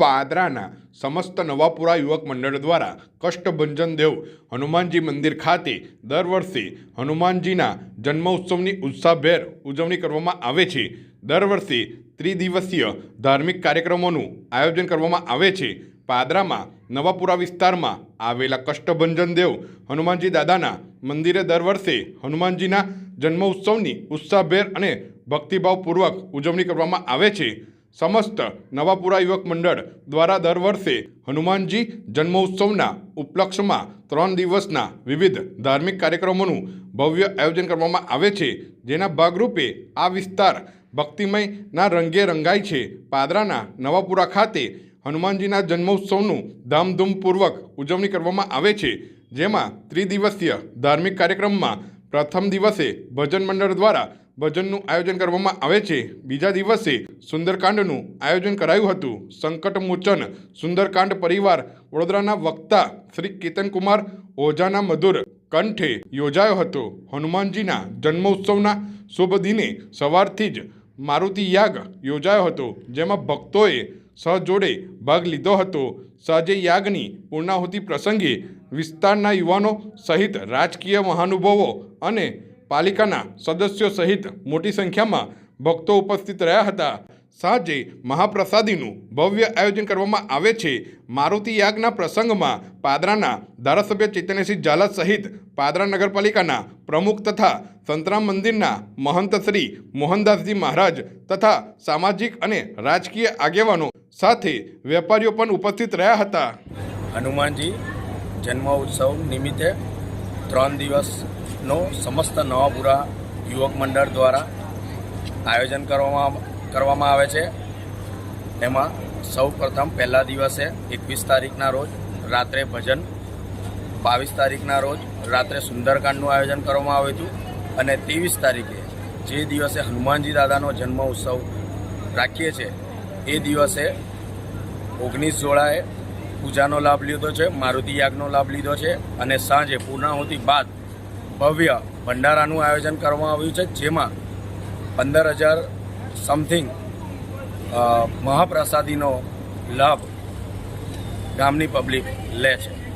પાદરાના સમસ્ત નવાપુરા યુવક મંડળ દ્વારા કષ્ટભંજન દેવ હનુમાનજી મંદિર ખાતે દર વર્ષે હનુમાનજીના જન્મોત્સવની ઉત્સાહભેર ઉજવણી કરવામાં આવે છે. દર વર્ષે ત્રિદિવસીય ધાર્મિક કાર્યક્રમોનું આયોજન કરવામાં આવે છે. પાદરામાં નવાપુરા વિસ્તારમાં આવેલા કષ્ટભંજન દેવ હનુમાનજી દાદાના મંદિરે દર વર્ષે હનુમાનજીના જન્મોત્સવની ઉત્સાહભેર અને ભક્તિભાવપૂર્વક ઉજવણી કરવામાં આવે છે. સમસ્ત નવાપુરા યુવક મંડળ દ્વારા દર વર્ષે હનુમાનજી જન્મોત્સવના ઉપલક્ષમાં ત્રણ દિવસના વિવિધ ધાર્મિક કાર્યક્રમોનું ભવ્ય આયોજન કરવામાં આવે છે. જેના ભાગરૂપે આ વિસ્તાર ભક્તિમયના રંગે રંગાય છે. પાદરાના નવાપુરા ખાતે હનુમાનજીના જન્મોત્સવનું ધામધૂમપૂર્વક ઉજવણી કરવામાં આવે છે. જેમાં ત્રિદિવસીય ધાર્મિક કાર્યક્રમમાં પ્રથમ દિવસે ભજન મંડળ દ્વારા ભજનનું આયોજન કરવામાં આવે છે. બીજા દિવસે સુંદરકાંડનું આયોજન કરાયું હતું. સંકટમોચન સુંદરકાંડ પરિવાર વડોદરાના વક્તા શ્રી કેતનકુમાર ઓઝાના મધુર કંઠે યોજાયો હતો. હનુમાનજીના જન્મોત્સવના શુભ દિને સવારથી જ મારુતિ યાગ યોજાયો હતો, જેમાં ભક્તોએ સહજોડે ભાગ લીધો હતો. સહજે યાગની પૂર્ણાહુતિ પ્રસંગે વિસ્તારના યુવાનો સહિત રાજકીય મહાનુભાવો અને પાલિકાના સદસ્યો સહિત મોટી સંખ્યામાં ભક્તો ઉપસ્થિત રહ્યા હતા. સાંજે મહાપ્રસાદીનું ભવ્ય આયોજન કરવામાં આવે છે. મારુતિ યાગના પ્રસંગમાં પાદરાના ધારાસભ્ય ચૈતન્યસિંહ ઝાલા સહિત પાદરા નગરપાલિકાના પ્રમુખ તથા સંતરામ મંદિરના મહંત શ્રી મોહનદાસજી મહારાજ તથા સામાજિક અને રાજકીય આગેવાનો સાથે વેપારીઓ પણ ઉપસ્થિત રહ્યા હતા. હનુમાનજી જન્મ ઉત્સવ નિમિત્તે ત્રણ દિવસનો સમસ્ત નવાપુરા યુવક મંડળ દ્વારા આયોજન કરવામાં કરવામાં આવે છે. એમાં સૌ પ્રથમ પહેલા દિવસે એકવીસ તારીખના રોજ રાત્રે ભજન, બાવીસ તારીખના રોજ રાત્રે સુંદરકાંડનું આયોજન કરવામાં આવ્યું હતું અને ત્રેવીસ તારીખે જે દિવસે હનુમાનજી દાદાનો જન્મ ઉત્સવ રાખીએ છીએ, એ દિવસે ઓગણીસ જોડાએ પૂજાનો લાભ લીધો છે, મારુતિ યાગનો લાભ લીધો છે અને સાંજે પૂર્ણાહુતિ બાદ ભવ્ય ભંડારાનું આયોજન કરવામાં આવ્યું છે, જેમાં પંદર હજાર સમથિંગ મહાપ્રસાદીનો લાભ ગામની પબ્લિક લે છે.